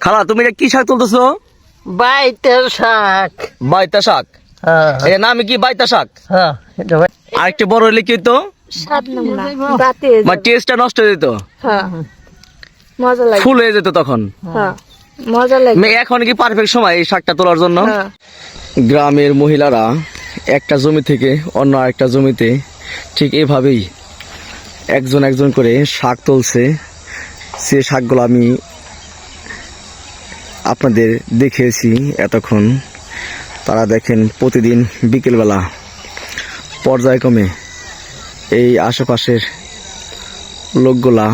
খালা তুমি এটা কি শাক তুলতেছো? বাইতের শাক। বাইতা শাক? হ্যাঁ। এর নাম কি বাইতা শাক? হ্যাঁ এটা বাই- বড় হলে কি হতো স্বাদ না বাতে মানে টেস্টটা নষ্ট হয়ে যেত? হ্যাঁ। মজা লাগে। ফুল হয়ে যেত তখন? হ্যাঁ মজা লাগে। এখন কি পারফেক্ট সময় এই শাকটা তোলার জন্য? গ্রামের মহিলারা একটা জমি থেকে অন্য আরেকটা জমিতে ঠিক এভাবেই একজন একজন করে শাক তুলছে। সে শাকগুলো আমি আপনাদের দেখিয়েছি এতক্ষণ। তারা দেখেন প্রতিদিন বিকেলবেলা পর্যায়ক্রমে এই আশেপাশের লোকগুলা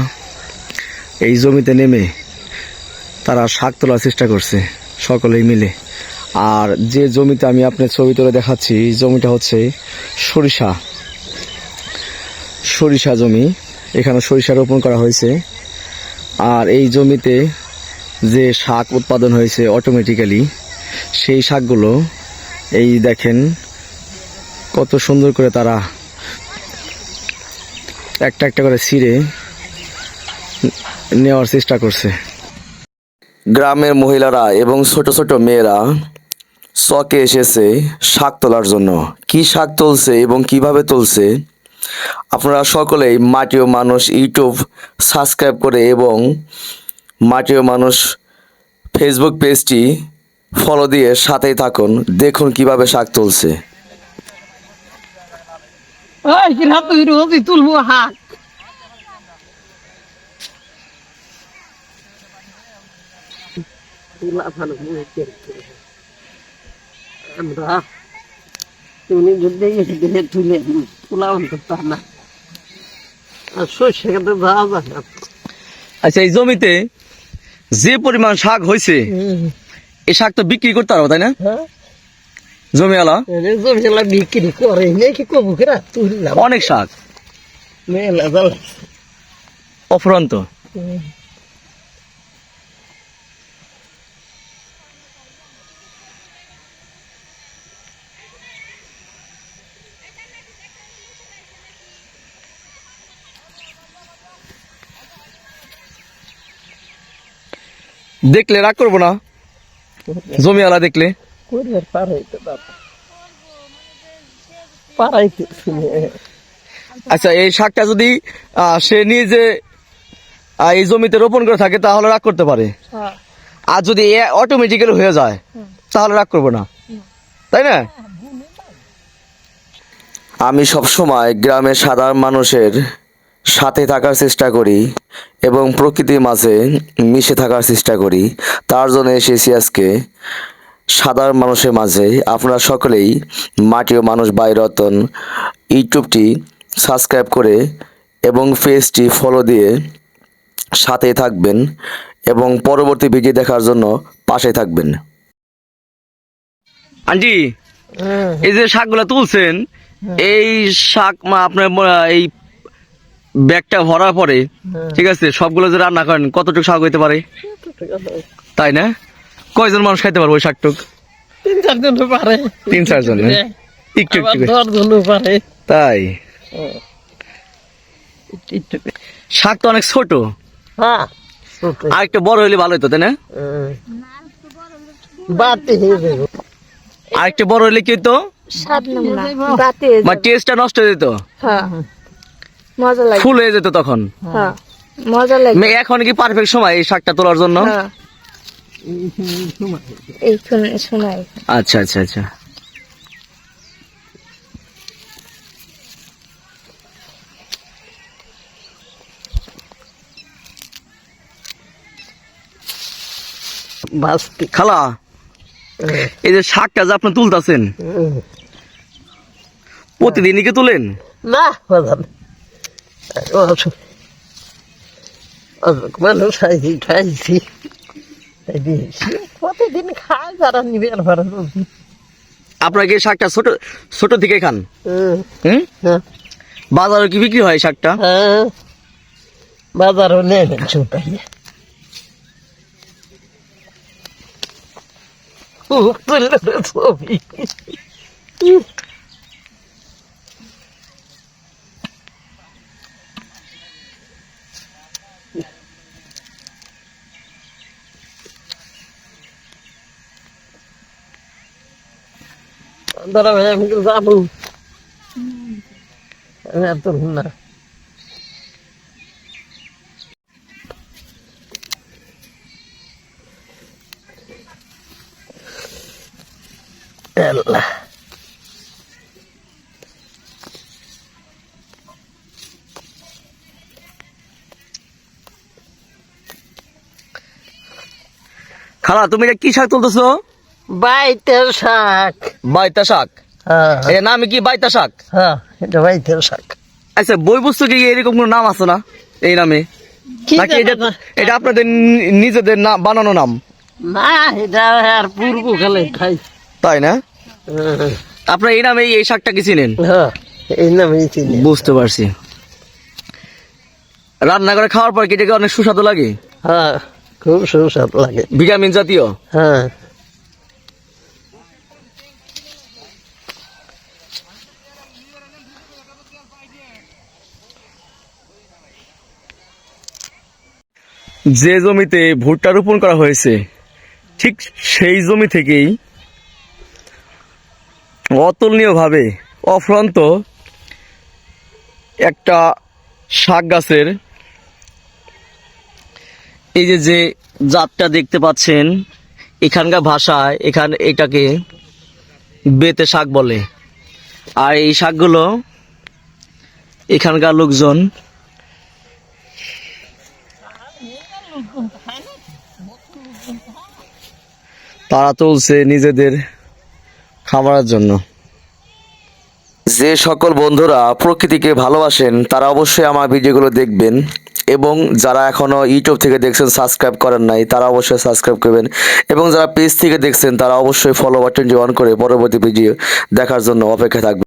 এই জমিতে নেমে তারা শাক তোলার চেষ্টা করছে সকলেই মিলে। আর যে জমিতে আমি আপনার ছবি তুলে দেখাচ্ছি জমিটা হচ্ছে সরিষা। সরিষা জমি। এখানে সরিষা রোপণ করা হয়েছে। আর এই জমিতে যে শাক উৎপাদন হয়েছে অটোমেটিক্যালি সেই শাকগুলো, এই দেখেন কত সুন্দর করে তারা একটা একটা করে ছিঁড়ে নেওয়ার চেষ্টা করছে। গ্রামের মহিলারা এবং ছোট ছোট মেয়েরা চকে এসেছে শাক তোলার জন্য। কি শাক তুলছে এবং কীভাবে তুলছে? আপনারা সকলেই মাটিও মানুষ ইউটিউব সাবস্ক্রাইব করে এবং মাটিও মানুষ ফেসবুক পেজটি ফলো দিয়ে সাথেই থাকুন। দেখুন কীভাবে শাক তুলছে। তুলবো হাক আমরা তুমি যদি তুলে তুলা না। আর সর্ষে খেতে যাওয়া যায় আচ্ছা এই জমিতে যে পরিমাণ শাক হয়েছে এই শাক তো বিক্রি করতে পারব তাই না? জমিওয়ালা? জমিওয়ালা জমিলা বিক্রি করে নাকি কবু কেরা? অনেক শাক। মেলা অফুরন্ত। দেখলে রাগ করব না। জমিওয়ালা দেখলে। আচ্ছা এই শাকটা যদি সে নিজে এই জমিতে রোপণ করে থাকে তাহলে রাগ করতে পারে। হ্যাঁ। আর যদি অটোমেটিক্যালি হয়ে যায় তাহলে রাগ করব না। তাই না? আমি সব সময় গ্রামের সাধারণ মানুষের সাথে থাকার চেষ্টা করি এবং প্রকৃতির মাঝে মিশে থাকার চেষ্টা করি। তার জন্য এসেছি আজকে সাধারণ মানুষের মাঝে। আপনারা সকলেই মাটি ও মানুষ বাইরতন ইউটিউবটি সাবস্ক্রাইব করে এবং ফেসটি ফলো দিয়ে সাথে থাকবেন এবং পরবর্তী ভিডিও দেখার জন্য পাশে থাকবেন। আন্টি এই যে শাকগুলো তুলছেন এই শাক মা আপনার এই ব্যাগটা ভরার পরে ঠিক আছে সবগুলো যে রান্না করেন কতটুকু শাক হইতে পারে? তাই না? কয়জন মানুষ খাইতে পারব ওই শাকটুক? তিন চারজন পারে। তিন চারজন একটু একটু জন পারে। তাই? একটু একটু করে। শাক তো অনেক ছোট। হ্যাঁ আর একটু বড় হইলে ভালো হতো তাই না? হয়ে। আর একটু বড় হইলে কি হতো স্বাদ মানে টেস্টটা নষ্ট হয়ে যেত? হ্যাঁ। মজা লাগে। ফুল হয়ে যেত তখন। হ্যাঁ মজা লাগে। মে- এখন কি পারফেক্ট সময় এই শাকটা তোলার জন্য? হ্যাঁ। এইখানে আচ্ছা আচ্ছা আচ্ছা। বাস্তি খালা এই যে শাকটা যে আপনি তুলতেছেন প্রতিদিনই কি তুলেন? না। বাজান অসুখ অসুখ মানুষ খাইছি খাইছি তাই দিয়েছি প্রতিদিন খায় যারা নিবে আর ভাড়া রোজি আপনারা কি শাকটা ছোট ছোট থেকে খান হুম হ্যাঁ বাজারে কি বিক্রি হয় শাকটা বাজারও ছোটাইয়া তুললে ছবি ধরা ভাই আমি তো যাব। আমি আর না। খালা তুমি কি শাক তুলতেছো? বাইতের শাক। বাইতা শাক? হ্যাঁ। এর নাম কি বাইতা শাক? হ্যাঁ এটা শাক। আচ্ছা বই পুস্তকে এরকম কোনো নাম আছে না? এই নামে? নাকি এটা এটা আপনাদের নিজেদের নাম বানানো নাম? না এটা আর খাই তাই। না? আপনার এই নামে এই শাকটা কি চিনেন? হ্যাঁ এই নামে চিনি। বুঝতে পারছি। রান্না করে খাওয়ার পর কি এটাকে অনেক সুস্বাদু লাগে? হ্যাঁ খুব সুস্বাদ লাগে। ভিটামিন জাতীয়? হ্যাঁ। যে জমিতে ভুট্টা রোপণ করা হয়েছে, ঠিক সেই জমি থেকেই অতুলনীয়ভাবে অফ্রন্ত একটা শাক গাছের এই যে যে জাতটা দেখতে পাচ্ছেন, এখানকার ভাষায় এখান, এটাকে বেতে শাক বলে। আর এই শাকগুলো এখানকার লোকজন তারা তুলছে নিজেদের খাবারের জন্য। যে সকল বন্ধুরা প্রকৃতিকে ভালোবাসেন, তারা অবশ্যই আমার ভিডিওগুলো দেখবেন এবং যারা এখনও ইউটিউব থেকে দেখছেন সাবস্ক্রাইব করেন নাই, তারা অবশ্যই সাবস্ক্রাইব করবেন এবং যারা পেজ থেকে দেখছেন, তারা অবশ্যই ফলো বাটনটি অন করে পরবর্তী ভিডিও দেখার জন্য অপেক্ষা থাকবেন।